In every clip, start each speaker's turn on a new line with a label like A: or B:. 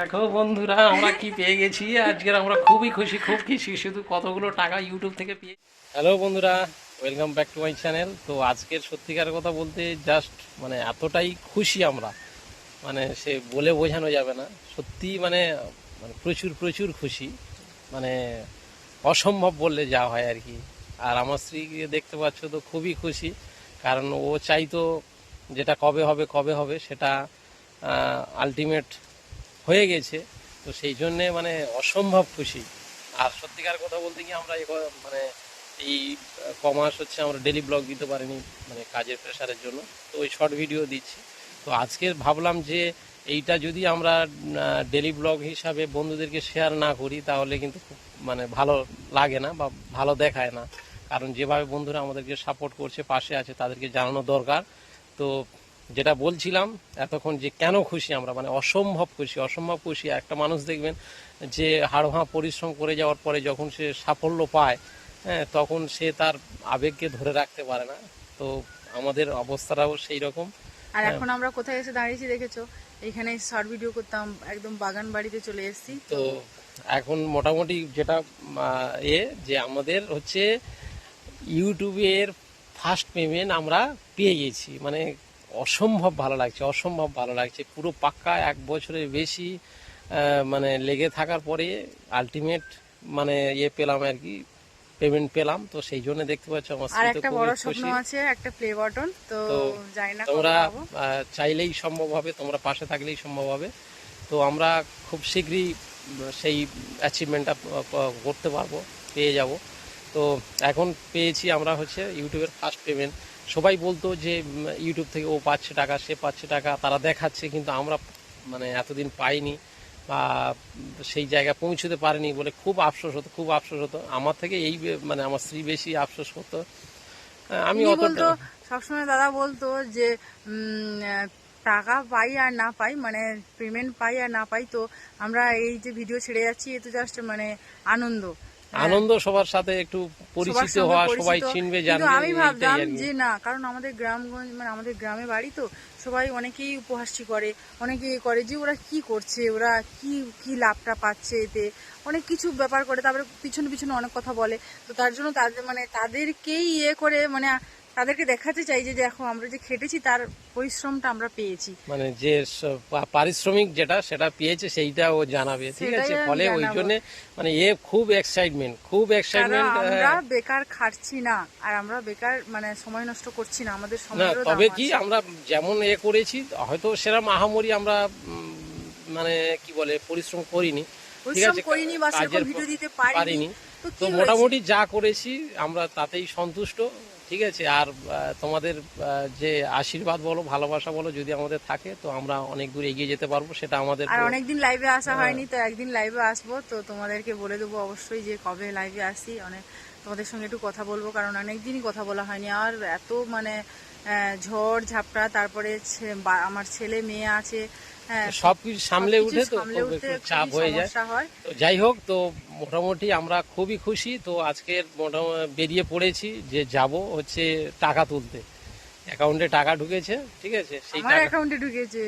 A: দেখো বন্ধুরা, আমরা কি পেয়ে গেছি? আজকের আমরা খুবই খুশি, খুব খুশি। শুধু কতগুলো টাকা ইউটিউব থেকে পেয়ে হ্যালো বন্ধুরা welcome back to my channel তো আজকের সত্যিকার কথা বলতে জাস্ট মানে এতটাই খুশি আমরা। মানে সে বলে বোঝানো যাবে না। সত্যি মানে মানে প্রচুর প্রচুর খুশি। মানে অসম্ভব বললে যা হয় আর কি। আর আমার স্ত্রীকে দেখতে পাচ্ছ তো খুবই খুশি। কারণ ও চাইতো যেটা কবে হবে কবে হবে, সেটা আলটিমেট হয়ে গেছে। তো সেই জন্যে মানে অসম্ভব খুশি। আর সত্যিকার কথা বলতে গিয়ে আমরা মানে এই কমাস হচ্ছে আমরা ডেলি ব্লগ দিতে পারিনি মানে কাজের প্রেশারের জন্য। তো ওই শর্ট ভিডিও দিচ্ছি। তো আজকে ভাবলাম যে এইটা যদি আমরা ডেলি ব্লগ হিসাবে বন্ধুদেরকে শেয়ার না করি, তাহলে কিন্তু খুব মানে ভালো লাগে না বা ভালো দেখায় না। কারণ যেভাবে বন্ধুরা আমাদেরকে সাপোর্ট করছে, পাশে আছে, তাদেরকে জানানো দরকার। তো যেটা বলছিলাম এতক্ষণ যে কেন খুশি আমরা মানে অসম্ভব খুশি অসম্ভব খুশি। একটা মানুষ দেখবেন যে হাড়ভাঁ পরিশ্রম করে যাওয়ার পরে যখন সে সাফল্য পায় হ্যাঁ তখন সে তার আবেগকে ধরে রাখতে পারে না। তো আমাদের অবস্থাটাও সেই রকম
B: আর এখন আমরা কোথায় এসে দাঁড়িয়েছি দেখেছ? এইখানে শর্ট ভিডিও করতাম একদম বাগান বাড়িতে চলে এসেছি।
A: তো এখন মোটামুটি যেটা এ যে আমাদের হচ্ছে ইউটিউবের ফার্স্ট পেমেন্ট আমরা পেয়ে গেছি। মানে অসম্ভব ভালো লাগছে অসম্ভব ভালো লাগছে। পুরো পাক্কা এক বছরের বেশি মানে লেগে থাকার পরে আলটিমেট মানে ইয়ে পেলাম আর কি পেমেন্ট পেলাম। তো সেই জন্য দেখতে পাচ্ছ আমার
B: আর একটা বড় স্বপ্ন আছে একটা প্লে বাটন তো জানি না
A: তোমরা চাইলেই সম্ভব হবে তোমরা পাশে থাকলেই সম্ভব হবে। তো আমরা খুব শীঘ্রই সেই অ্যাচিভমেন্টটা করতে পারব পেয়ে যাব। তো এখন পেয়েছি আমরা হচ্ছে ইউটিউবের ফার্স্ট পেমেন্ট সবাই বলতো যে ইউটিউব থেকে ও পাচ্ছে টাকা সে পাচ্ছে টাকা তারা দেখাচ্ছে কিন্তু আমরা মানে এতদিন পাইনি বা সেই জায়গায় পৌঁছতে পারিনি বলে খুব আফসোস হতো খুব আফসোস হতো। আমার থেকে এই মানে আমার স্ত্রী বেশি আফসোস করতো। আহ, আমি
B: বলতো সবসময় দাদা বলতো যে টাকা পাই আর না পাই মানে পেমেন্ট পাই আর না পাই তো আমরা এই যে ভিডিও ছেড়ে যাচ্ছি এ তো জাস্ট মানে আনন্দ।
A: আনন্দ সবার সাথে একটু পরিচিত হওয়া সবাই চিনবে জানবে
B: আমি
A: ভাবলাম
B: যে না কারণ আমাদের গ্রামগঞ্জ মানে আমাদের গ্রামে বাড়ি তো সবাই অনেকেই উপহাসটি করে অনেকেই করে যে ওরা কি করছে ওরা কি কি লাভটা পাচ্ছে এতে। অনেক কিছু ব্যাপার করে তারপরে পিছনে পিছনে অনেক কথা বলে। তো তার জন্য তাদের মানে তাদেরকেই ইয়ে করে মানে তাদেরকে দেখাতে চাই যে দেখো আমরা যে খেটেছি তার পরিশ্রমটা আমরা পেয়েছি।
A: মানে যে পারিশ্রমিক যেটা সেটা পেয়েছে সেইটা ও জানাবে ঠিক আছে? ফলে ওই জন্য মানে এ খুব এক্সাইটমেন্ট খুব এক্সাইটমেন্ট
B: আমরা বেকার খাটছি না আর আমরা বেকার মানে সময় নষ্ট করছি না আমাদের সময়
A: তবে কি আমরা যেমন এ করেছি হয়তো সেরকম আহামরি আমরা মানে কি বলে পরিশ্রম করিনি ঠিক
B: পরিশ্রম
A: আছে?
B: করিনি বা সেরকম ভিডিও দিতে পারিনি। তো
A: মোটামুটি যা করেছি আমরা তাতেই সন্তুষ্ট। ঠিক আছে আর তোমাদের যে আশীর্বাদ বলো ভালোবাসা বলো যদি আমাদের থাকে তো আমরা অনেক দূর এগিয়ে যেতে পারব সেটা আমাদের
B: আর অনেকদিন লাইভে আসা
A: হ্যাঁ।
B: হয়নি তো একদিন লাইভে আসব তো তোমাদেরকে বলে দেবো অবশ্যই যে কবে লাইভে আসি অনেক তোমাদের সঙ্গে একটু কথা বলব কারণ অনেকদিনই কথা বলা হয়নি আর এত মানে ঝড় ঝাপটা তারপরে আমার ছেলে মেয়ে আছে
A: সবকিছু সামলে উঠে তো চাপ হয়ে যায়। তো যাই হোক তো মোটামুটি আমরা খুবই খুশি। তো আজকের মোটামুটি বেরিয়ে পড়েছি যে যাব হচ্ছে টাকা তুলতে। অ্যাকাউন্টে টাকা ঢুকেছে ঠিক আছে? সেই টাকা
B: অ্যাকাউন্টে ঢুকেছে।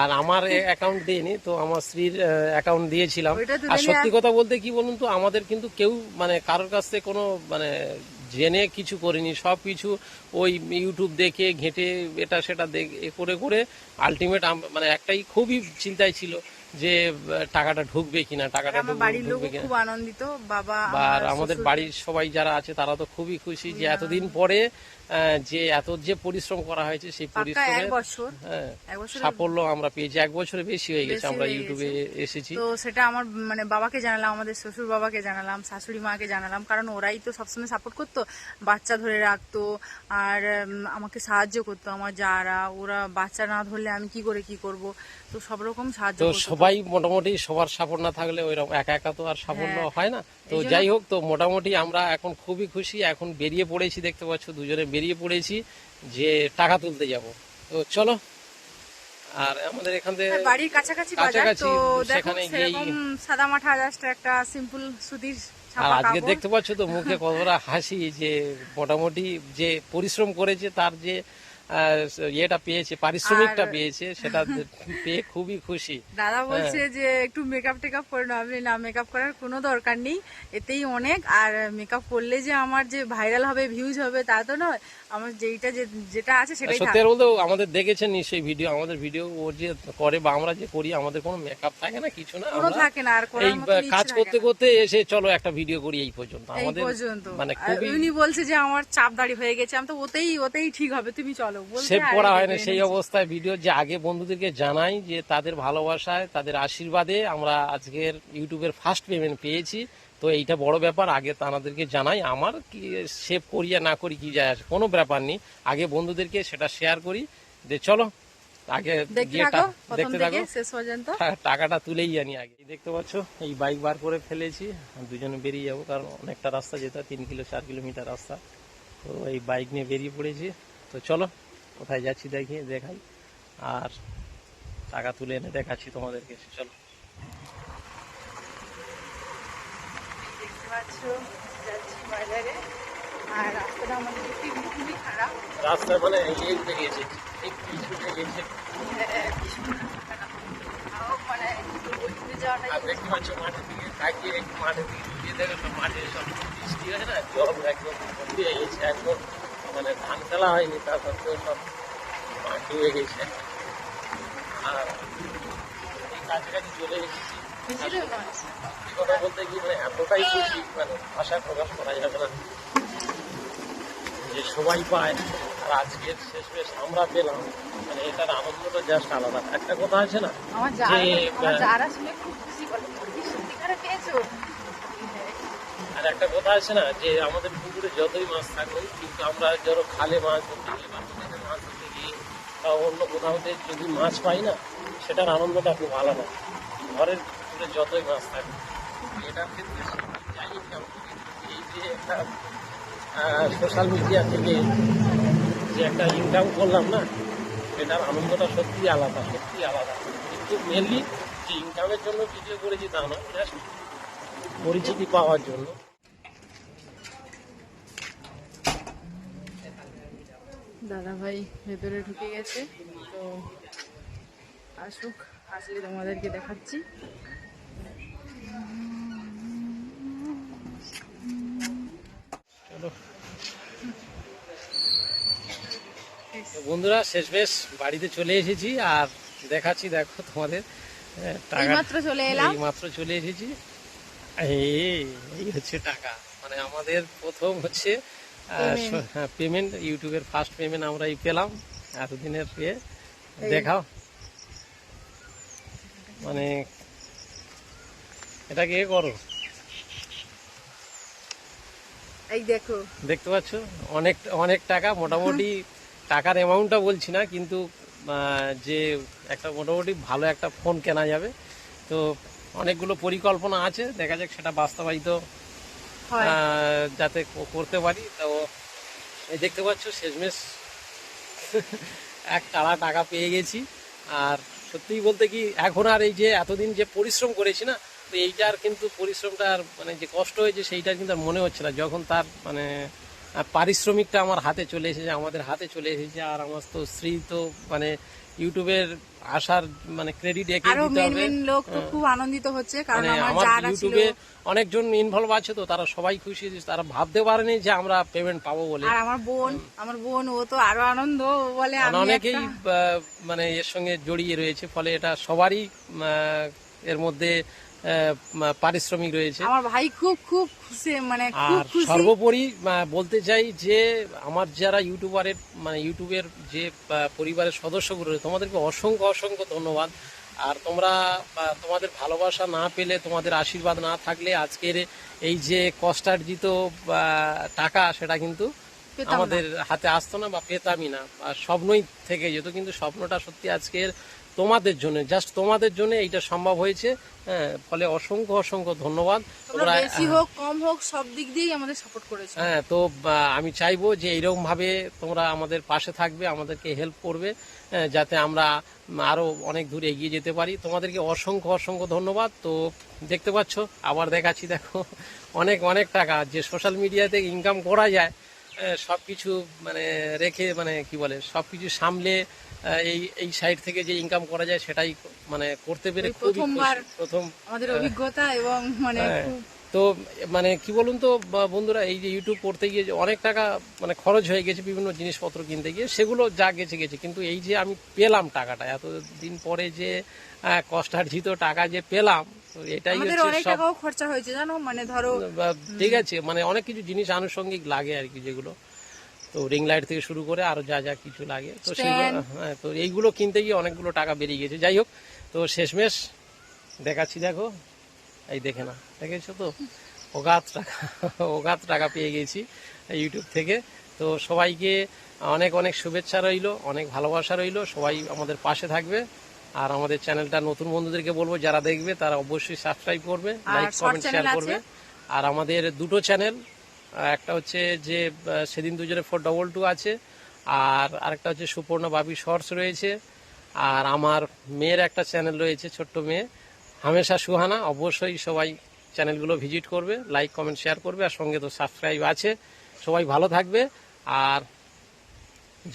A: আর আমার অ্যাকাউন্ট দিইনি তো আমার স্ত্রীর অ্যাকাউন্ট দিয়েছিলাম। আর সত্যি কথা বলতে কি বলুন তো আমাদের কিন্তু কেউ মানে কারোর কাছ থেকে কোনো মানে জেনে কিছু করিনি সব কিছু ওই ইউটিউব দেখে ঘেঁটে এটা সেটা দেখে করে করে আলটিমেট মানে একটাই খুবই চিন্তায় ছিল যে টাকাটা ঢুকবে কিনা টাকাটা ঢুকবে- কিনা।
B: খুব আনন্দিত বাবা
A: আর আমাদের বাড়ির সবাই যারা আছে তারা তো খুবই খুশি যে এতদিন পরে যে এত যে পরিশ্রম করা হয়েছে সেই
B: বছর।
A: হ্যাঁ সাফল্য আমরা পেয়েছি। এক বছরে বেশি হয়ে গেছে আমরা ইউটিউবে এসেছি।
B: তো সেটা আমার মানে বাবাকে জানালাম আমাদের শ্বশুর বাবাকে জানালাম শাশুড়ি মাকে জানালাম কারণ ওরাই তো সবসময় সাপোর্ট করতো। বাচ্চা ধরে রাখতো আর আমাকে সাহায্য করতো। আমার যারা ওরা বাচ্চা না ধরলে আমি কি করে কি করব? তো সব রকম সাহায্য
A: সবাই মোটামুটি সবার সাপোর্ট না থাকলে ওইরকম একা একা তো আর সাফল্য
B: হ্যাঁ।
A: হয় না। তো যাই হোক তো মোটামুটি আমরা এখন খুবই খুশি। এখন বেরিয়ে পড়েছি দেখতে পাচ্ছ দুজনে বেরিয়ে পড়েছি যে টাকা তুলতে যাব। তো চলো আর আমাদের এখান থেকে
B: হ্যাঁ, বাড়ির কাছাকাছি
A: কাছাকাছি সেখানে
B: সেরকম সাদা মাঠা জাস্ট একটা সিম্পল সুতির
A: আর আজকে দেখতে পাচ্ছ তো মুখে কতটা হাসি যে মোটামুটি যে পরিশ্রম করেছে তার যে ইয়েটা পেয়েছে পারিশ্রমিকটা পেয়েছে সেটা পেয়ে খুবই খুশি।
B: দাদা
A: হ্যাঁ।
B: বলছে যে একটু মেকআপ টেকআপ করে নাও। আমি না মেকআপ করার কোনো দরকার নেই এতেই অনেক। আর মেকআপ করলে যে আমার যে ভাইরাল হবে ভিউজ হবে তা তো নয়। আমার যেইটা যেটা আছে সেটাই
A: সত্যি বলতে আমাদের দেখেছেন নিশ্চয়ই ভিডিও আমাদের ভিডিও ও যে করে বা আমরা যে করি আমাদের কোনো মেকআপ থাকে না কিছু না
B: কোনো থাকে না আর
A: এই কাজ করতে করতে এসে চলো একটা ভিডিও করি এই পর্যন্ত। আমাদের মানে খুবই
B: উনি বলছে যে আমার চাপ দাড়ি হয়ে গেছে। আমি তো ওতেই ওতেই ঠিক হবে তুমি চলো।
A: সেভ করা হয় না সেই অবস্থায় ভিডিও যে আগে বন্ধুদেরকে জানাই যে তাদের ভালোবাসায় তাদের আশীর্বাদে আমরা আজকের ইউটিউবের ফার্স্ট পেমেন্ট পেয়েছি। তো এইটা বড় ব্যাপার আগে তাদেরকে জানাই আমার কি সেভ করি আর না করি কি যায় আসে কোনো ব্যাপার নেই। আগে বন্ধুদেরকে সেটা শেয়ার করি যে চলো আগে
B: দেখতে থাকো শেষ পর্যন্ত।
A: টাকাটা তুলেই জানি আগে। দেখতে পাচ্ছ এই বাইক বার করে ফেলেছি দুজনে বেরিয়ে যাব কারণ অনেকটা রাস্তা যেতে হয়, তিন কিলো চার কিলোমিটার রাস্তা। তো এই বাইক নিয়ে বেরিয়ে পড়েছি। তো চলো কোথায় যাচ্ছি দেখি দেখাই। আর টাকা তুলে এনে দেখাচ্ছি তোমাদেরকে চলো। রাস্তা মানে বেরিয়েছে
B: মানে
A: দেখতে পাচ্ছ মাঠের দিকে তাকিয়ে একটু মাঠের দিকে। ঢুকিয়ে মাঠে সব বৃষ্টি হয় না জল একদম একদম। মানে ধান ফেলা হয়নি তা সত্ত্বেও সব মাঠ হয়ে গেছে। আর এই কাছাকাছি চলে এসেছি? কথা বলতে কি মানে এতটাই খুশি মানে ভাষায় প্রকাশ করা যাবে না। যে সবাই পায় আর আজকের শেষ বেশ আমরা পেলাম মানে এটার আনন্দটা জাস্ট আলাদা। একটা কথা আছে না যে,
B: যারা শুনে খুব খুশি বলে সত্যিকারে পেয়েছ।
A: আর একটা কথা আছে না, যে আমাদের পুকুরে যতই মাছ থাকুক, কিন্তু আমরা ধরো খালে মাছ ধরতে গিয়ে মাছ ধরতে গিয়ে বা অন্য কোথাও থেকে যদি মাছ পাই না, সেটার আনন্দটা খুব আলাদা। ঘরের পুকুরে যতই মাছ থাকে এটার ক্ষেত্রে যাই এই যে একটা সোশ্যাল মিডিয়া থেকে যে একটা ইনকাম করলাম না, এটার আনন্দটা সত্যি আলাদা সত্যি আলাদা। কিন্তু মেনলি যে ইনকামের জন্য ভিডিও করেছি তা নয় পরিচিতি পাওয়ার জন্য।
B: দাদা ভাই ভেতরে ঢুকে গেছে তো আসুক আসলে তোমাদেরকে দেখাচ্ছি।
A: বন্ধুরা শেষ বেশ বাড়িতে চলে এসেছি আর দেখাচ্ছি দেখো তোমাদের
B: চলে এলাম।
A: মাত্র চলে এসেছি। এই এই হচ্ছে টাকা। মানে আমাদের প্রথম হচ্ছে
B: Payment.
A: পেমেন্ট ইউটিউবের ফার্স্ট পেমেন্ট আমরা এই পেলাম। এতদিনের পেয়ে দেখাও। মানে এটাকে এ করো?
B: এই দেখো।
A: দেখতে পাচ্ছ? অনেক অনেক টাকা মোটামুটি টাকার অ্যামাউন্টটা বলছি না কিন্তু যে একটা মোটামুটি ভালো একটা ফোন কেনা যাবে। তো অনেকগুলো পরিকল্পনা আছে দেখা যাক সেটা বাস্তবায়িত
B: হয়
A: যাতে করতে পারি, তো দেখতে পাচ্ছ, শেষমেশ এক টালা টাকা পেয়ে গেছি। আর সত্যিই বলতে কি, এখন আর এই যে এতদিন যে পরিশ্রম করেছি না, তো এইটার কিন্তু পরিশ্রমটা আর মানে যে কষ্ট হয়েছে, সেইটার কিন্তু আর মনে হচ্ছে না। যখন তার মানে পারিশ্রমিকটা আমার হাতে চলে এসেছে আমাদের হাতে চলে এসেছে আর আমার তো স্ত্রী তো মানে ইউটিউবের আসার মানে ক্রেডিট একে দিতে হবে।
B: লোক তো খুব আনন্দিত হচ্ছে কারণ
A: মানে
B: আমার যারা
A: ইউটিউবে অনেকজন ইনভলভ আছে তো তারা সবাই খুশি তারা ভাবতে পারেনি যে আমরা পেমেন্ট পাবো বলে।
B: আর আমার বোন আমার বোন ও তো আরও আনন্দ বলে
A: মানে অনেকেই মানে এর সঙ্গে জড়িয়ে রয়েছে ফলে এটা সবারই এর মধ্যে পারিশ্রমিক রয়েছে।
B: আমার ভাই খুব খুব খুশি মানে
A: আর সর্বোপরি বলতে চাই যে আমার যারা ইউটিউবারের মানে ইউটিউবের যে পরিবারের সদস্যগুলো রয়েছে তোমাদেরকে অসংখ্য অসংখ্য ধন্যবাদ। আর তোমরা তোমাদের ভালোবাসা না পেলে তোমাদের আশীর্বাদ না থাকলে আজকের এই যে কষ্টার্জিত টাকা সেটা কিন্তু আমাদের হাতে আসতো না বা পেতামই না। আর স্বপ্নই থেকে যেত কিন্তু স্বপ্নটা সত্যি আজকের তোমাদের জন্য জাস্ট তোমাদের জন্য এইটা সম্ভব হয়েছে। হ্যাঁ ফলে অসংখ্য অসংখ্য ধন্যবাদ।
B: তোমরা বেশি হোক কম হোক সব দিক দিয়েই আমাদের সাপোর্ট করেছ।
A: হ্যাঁ তো আমি চাইব যে এইরকম ভাবে তোমরা আমাদের পাশে থাকবে আমাদেরকে হেল্প করবে হ্যাঁ, যাতে আমরা উম, আরও অনেক দূর এগিয়ে যেতে পারি। তোমাদেরকে অসংখ্য অসংখ্য ধন্যবাদ। তো দেখতে পাচ্ছ আবার দেখাচ্ছি দেখো অনেক অনেক টাকা যে সোশ্যাল মিডিয়াতে ইনকাম করা যায় সবকিছু মানে রেখে মানে কি বলে সবকিছু সামলে আহ, এই এই সাইড থেকে যে ইনকাম করা যায় সেটাই মানে করতে পেরে।
B: প্রথমবার
A: প্রথম
B: আমাদের অভিজ্ঞতা এবং মানে
A: হ্যাঁ। তো মানে কি বলুন তো বন্ধুরা এই যে ইউটিউব করতে গিয়ে যে অনেক টাকা মানে খরচ হয়ে গেছে বিভিন্ন জিনিসপত্র কিনতে গিয়ে সেগুলো যা গেছে গেছে কিন্তু এই যে আমি পেলাম টাকাটা এতদিন পরে যে কষ্টার্জিত টাকা যে পেলাম তো এটাই হচ্ছে সব
B: খরচা হয়েছে জানো মানে ধরো
A: ঠিক আছে মানে অনেক কিছু জিনিস আনুষঙ্গিক লাগে আর কি যেগুলো তো রিং লাইট থেকে শুরু করে আরও যা যা কিছু লাগে। তো সেগুলো হ্যাঁ তো এইগুলো কিনতে গিয়ে অনেকগুলো টাকা বেরিয়ে গেছে। যাই হোক তো শেষমেশ দেখাচ্ছি দেখো। এই দেখে না দেখেছ তো? অগাধ টাকা অগাধ টাকা পেয়ে গেছি ইউটিউব থেকে। তো সবাইকে অনেক অনেক শুভেচ্ছা রইল অনেক ভালোবাসা রইল। সবাই আমাদের পাশে থাকবে। আর আমাদের চ্যানেলটা নতুন বন্ধুদেরকে বলব যারা দেখবে তারা অবশ্যই সাবস্ক্রাইব করবে লাইক কমেন্ট শেয়ার করবে। আর আমাদের দুটো চ্যানেল একটা হচ্ছে যে সেদিন দুজনে ফোর ডবল টু আছে, আর আরেকটা হচ্ছে সুপর্ণ বাবি শর্টস রয়েছে, আর আমার মেয়ের একটা চ্যানেল রয়েছে, ছোট্ট মেয়ে, হামেশা সুহানা, অবশ্যই সবাই চ্যানেলগুলো ভিজিট করবে লাইক কমেন্ট শেয়ার করবে, আর সঙ্গে তো সাবস্ক্রাইব আছে, সবাই ভালো থাকবে, আর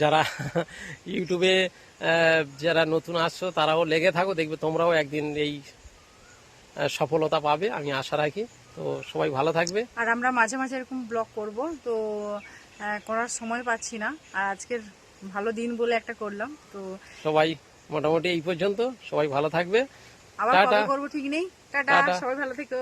A: যারা ইউটিউবে যারা নতুন আসছো, তারাও লেগে থাকো, দেখবে তোমরাও একদিন এই সফলতা পাবে, আমি আশা রাখি। তো সবাই ভালো থাকবে।
B: আর আমরা মাঝে মাঝে এরকম ব্লগ করব তো করার সময় পাচ্ছি না। আর আজকের ভালো দিন বলে একটা করলাম তো
A: সবাই মোটামুটি এই পর্যন্ত সবাই ভালো থাকবে।
B: আবার। কবে করব ঠিক নেই?
A: টাটা।
B: সবাই ভালো থেকো।